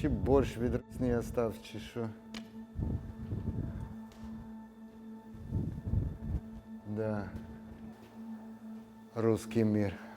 Чи борщ від росні остав, чи що. Да. Русский мир.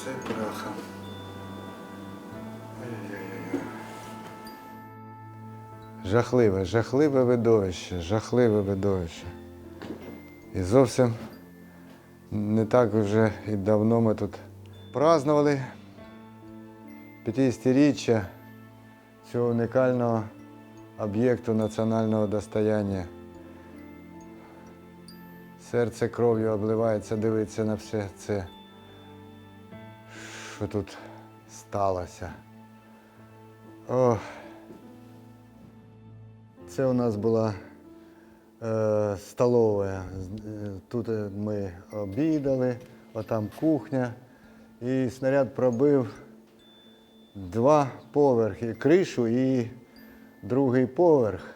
Все прахом. Жахливе, жахливе видовище, жахливе видовище. І зовсім не так вже і давно ми тут празднували 50-річчя цього унікального об'єкту національного достояння. Серце кров'ю обливається, дивиться на все це що тут сталося. Ох. Це у нас була е, столова. Е, Тут е, ми обідали, отам кухня. І снаряд пробив два поверхи, кришу і другий поверх.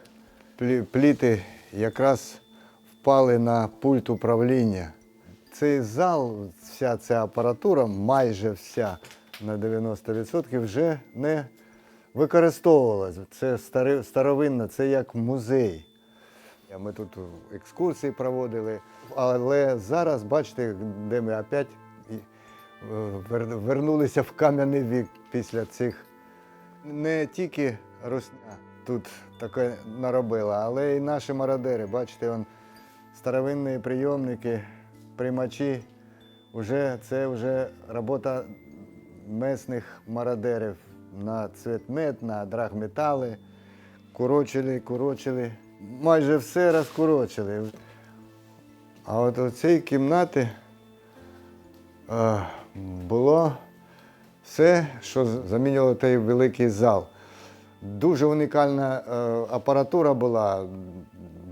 Пліти якраз впали на пульт управління. Цей зал, вся ця апаратура, майже вся на 90% вже не використовувалась. Це стари, старовинно, це як музей. Ми тут екскурсії проводили, але зараз, бачите, де ми опять е, вер- вернулися в кам'яний вік після цих. Не тільки Русня тут таке наробила, але й наші мародери. Бачите, он, старовинні прийомники, приймачі. Уже, це вже робота месних мародерів на цветмет, на драгметали. Курочили, курочили. Майже все розкурочили. А от у цій кімнаті було все, що замінювало той великий зал. Дуже унікальна е, апаратура була,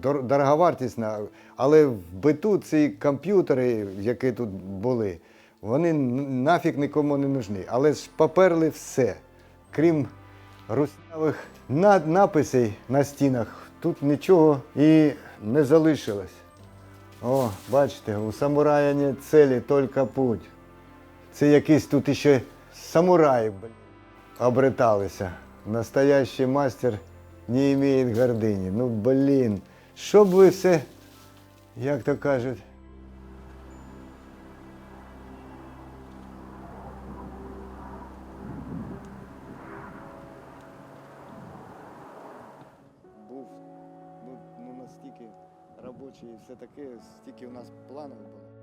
дороговартісна, але в биту ці комп'ютери, які тут були, вони нафіг нікому не нужні. Але ж поперли все, крім руснявих написів на стінах, тут нічого і не залишилось. О, бачите, у самурая нет цілі, тільки путь. Це якісь тут іще самураї блін, обреталися. Настоящий мастер не має гордині. Ну, блін, що б ви все, як то кажуть. Був ну, ну настільки робочий і все таке, стільки у нас планів було.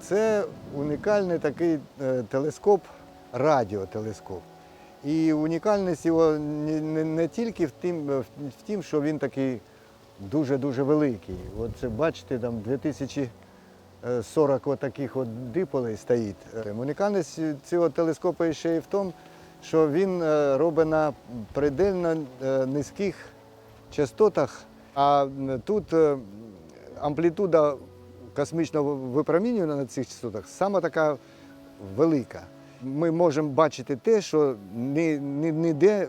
Це унікальний такий е, телескоп, радіотелескоп. І унікальність його не, тільки в тім, в, тім, що він такий дуже-дуже великий. От це бачите, там 2040 отаких от диполей стоїть. Е, Унікальність цього телескопа ще й в тому, що він е, робить на предельно е, низьких частотах, а тут е, амплітуда космічного випромінювання на цих частотах саме така велика. Ми можемо бачити те, що ні, ні, ніде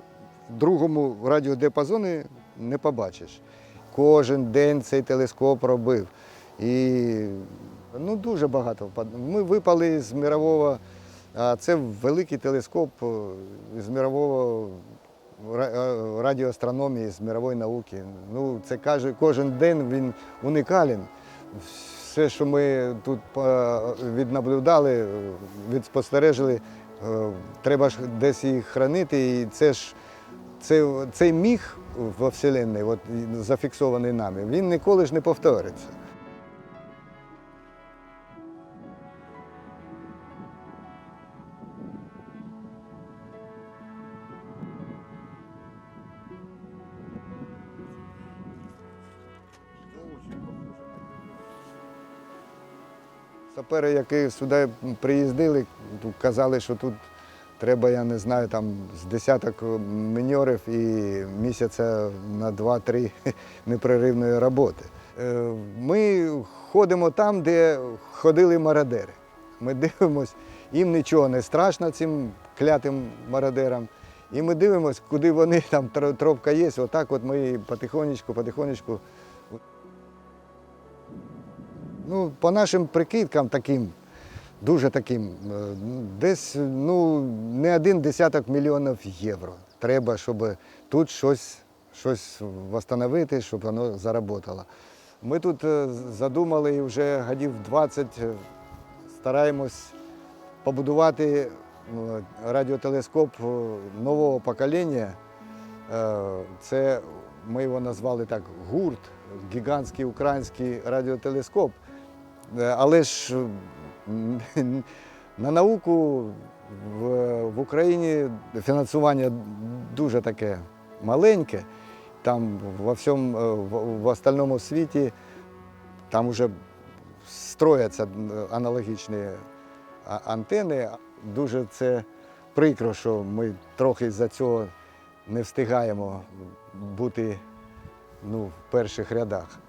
в другому радіодіапазоні не побачиш. Кожен день цей телескоп робив. І ну, дуже багато. Ми випали з мирового, а це великий телескоп е, з мирового е, радіоастрономії, з мирової науки. Ну, це каже, кожен день він унікален. Все, що ми тут е, віднаблюдали, відспостережили, е, треба ж десь їх хранити. І це ж це, цей міг во Вселенній, от, зафіксований нами, він ніколи ж не повториться. Сапери, які сюди приїздили, казали, що тут треба, я не знаю, там з десяток міньорів і місяця на 2-3 непреривної роботи. Е, Ми ходимо там, де ходили мародери. Ми дивимося, їм нічого не страшно цим клятим мародерам. І ми дивимося, куди вони там тропка є. Отак от ми потихонечку, потихонечку Ну, по нашим прикидкам таким, дуже таким, е, десь ну, не один десяток мільйонів євро. Треба, щоб тут щось, щось встановити, щоб воно заработало. Ми тут е, задумали і вже годів 20 е, стараємось побудувати радіотелескоп нового покоління. Це ми його назвали так гурт, гігантський український радіотелескоп. Е, Але ж на науку в, Україні фінансування дуже таке маленьке. Там во всьому е, в, остальному світі там вже строяться аналогічні антени. Дуже це прикро, що ми трохи за цього не встигаємо бути ну, в перших рядах.